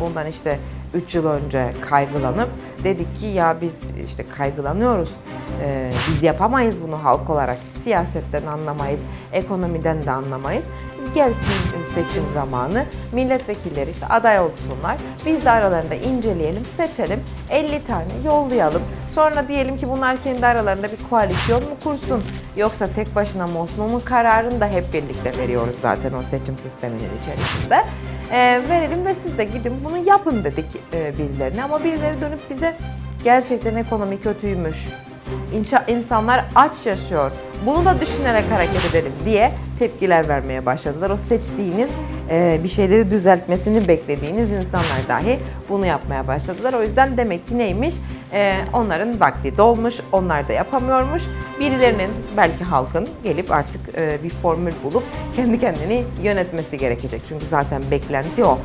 Bundan işte 3 yıl önce kaygılanıp dedik ki ya biz işte kaygılanıyoruz. Ee, biz yapamayız bunu halk olarak. Siyasetten anlamayız, ekonomiden de anlamayız. Gelsin seçim zamanı. Milletvekilleri işte aday olsunlar. Biz de aralarında inceleyelim, seçelim. 50 tane yollayalım. Sonra diyelim ki bunlar kendi aralarında bir koalisyon mu kursun? Yoksa tek başına mı olsun? Onun kararını da hep birlikte veriyoruz zaten o seçim sisteminin içerisinde. Ee, verelim ve siz de gidin bunu yapın dedik e, birilerine. Ama birileri dönüp bize gerçekten ekonomi kötüymüş. İnşa, insanlar aç yaşıyor. Bunu da düşünerek hareket edelim diye tepkiler vermeye başladılar. O seçtiğiniz, e, bir şeyleri düzeltmesini beklediğiniz insanlar dahi bunu yapmaya başladılar. O yüzden demek ki neymiş? E, onların vakti dolmuş, onlar da yapamıyormuş. Birilerinin, belki halkın gelip artık e, bir formül bulup kendi kendini yönetmesi gerekecek. Çünkü zaten beklenti o.